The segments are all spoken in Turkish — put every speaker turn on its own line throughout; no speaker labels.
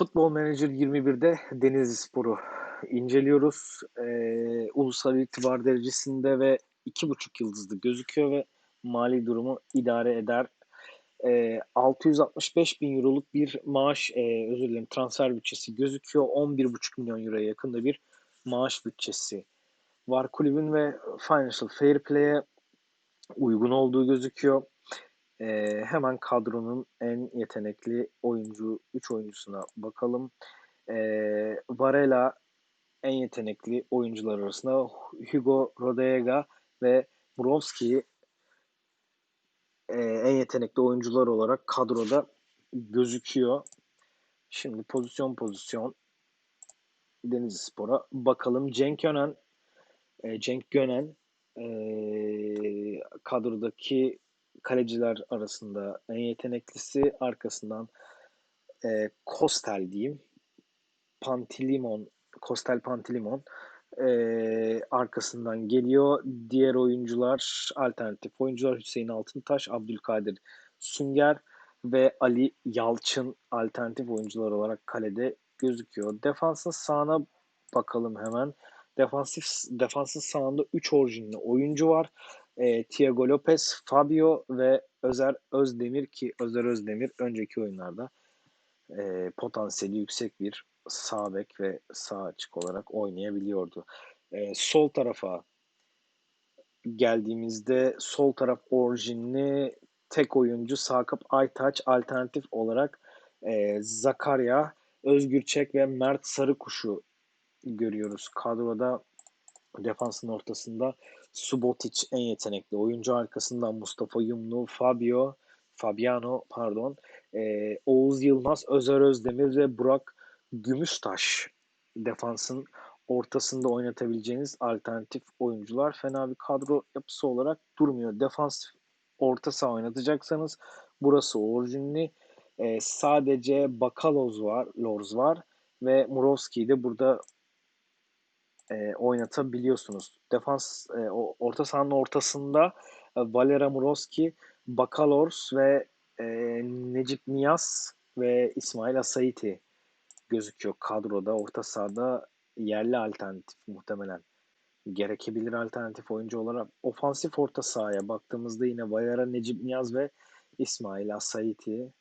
Futbol Manager 21'de Denizli Spor'u inceliyoruz. Ee, ulusal itibar derecesinde ve 2,5 yıldızlı gözüküyor ve mali durumu idare eder. Ee, 665 bin euroluk bir maaş, e, özür dilerim transfer bütçesi gözüküyor. 11,5 milyon euroya yakında bir maaş bütçesi var kulübün ve Financial Fair Play'e uygun olduğu gözüküyor. Ee, hemen kadronun en yetenekli oyuncu 3 oyuncusuna bakalım. Ee, Varela en yetenekli oyuncular arasında Hugo Rodega ve Murovski e, en yetenekli oyuncular olarak kadroda gözüküyor. Şimdi pozisyon pozisyon Denizli Spor'a bakalım. Cenk Önen e, Cenk Gönen e, kadrodaki kaleciler arasında en yeteneklisi. Arkasından e, Kostel diyeyim. Pantilimon, Kostel Pantilimon e, arkasından geliyor. Diğer oyuncular, alternatif oyuncular Hüseyin Altıntaş, Abdülkadir Sünger ve Ali Yalçın alternatif oyuncular olarak kalede gözüküyor. Defansın sağına bakalım hemen. Defansif defansın sağında 3 orijinli oyuncu var. E, Thiago Lopez, Fabio ve Özer Özdemir ki Özer Özdemir önceki oyunlarda e, potansiyeli yüksek bir sağ bek ve sağ açık olarak oynayabiliyordu. E, sol tarafa geldiğimizde sol taraf orijinli tek oyuncu Sakıp Aytaç alternatif olarak e, Zakarya, Özgür Çek ve Mert Sarıkuş'u görüyoruz. Kadroda defansın ortasında Subotic en yetenekli oyuncu arkasından Mustafa Yumlu, Fabio, Fabiano pardon, e, Oğuz Yılmaz, Özer Özdemir ve Burak Gümüştaş defansın ortasında oynatabileceğiniz alternatif oyuncular. Fena bir kadro yapısı olarak durmuyor. Defans orta saha oynatacaksanız burası orijinli. E, sadece Bakaloz var, Lorz var ve Murovski'yi de burada e, oynatabiliyorsunuz. Defans e, orta sahanın ortasında e, Valera Muroski, Bakalors ve e, Necip Niyaz ve İsmail Asaiti gözüküyor kadroda. Orta sahada yerli alternatif muhtemelen gerekebilir alternatif oyuncu olarak. Ofansif orta sahaya baktığımızda yine Valera Necip Niyaz ve İsmail Asaiti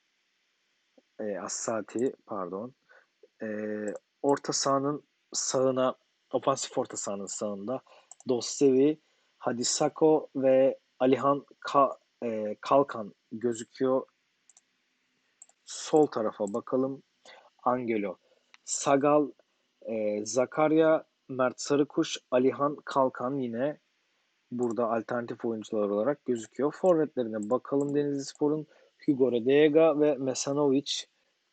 e, Assati pardon. E, orta sahanın sağına ofansif orta sahanın sağında Dostevi, Hadisako ve Alihan Ka, e, Kalkan gözüküyor. Sol tarafa bakalım. Angelo, Sagal, e, Zakarya, Mert Sarıkuş, Alihan Kalkan yine burada alternatif oyuncular olarak gözüküyor. Forvetlerine bakalım Denizli Spor'un Hugo Redega ve Mesanovic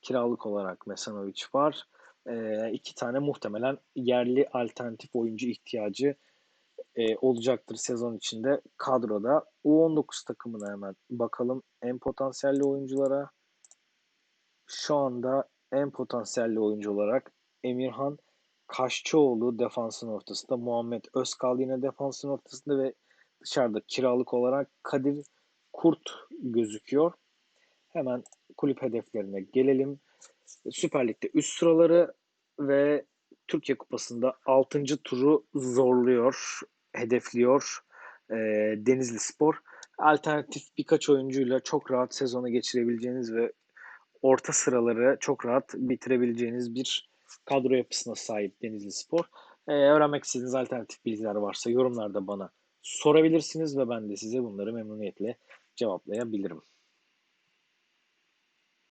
kiralık olarak Mesanovic var e, iki tane muhtemelen yerli alternatif oyuncu ihtiyacı e, olacaktır sezon içinde kadroda. U19 takımına hemen bakalım en potansiyelli oyunculara. Şu anda en potansiyelli oyuncu olarak Emirhan Kaşçıoğlu defansın ortasında, Muhammed Özkal yine defansın ortasında ve dışarıda kiralık olarak Kadir Kurt gözüküyor. Hemen kulüp hedeflerine gelelim. Süper Lig'de üst sıraları ve Türkiye Kupası'nda 6. turu zorluyor, hedefliyor e, Denizli Spor. Alternatif birkaç oyuncuyla çok rahat sezonu geçirebileceğiniz ve orta sıraları çok rahat bitirebileceğiniz bir kadro yapısına sahip Denizli Spor. Ee, öğrenmek istediğiniz alternatif bilgiler varsa yorumlarda bana sorabilirsiniz ve ben de size bunları memnuniyetle cevaplayabilirim.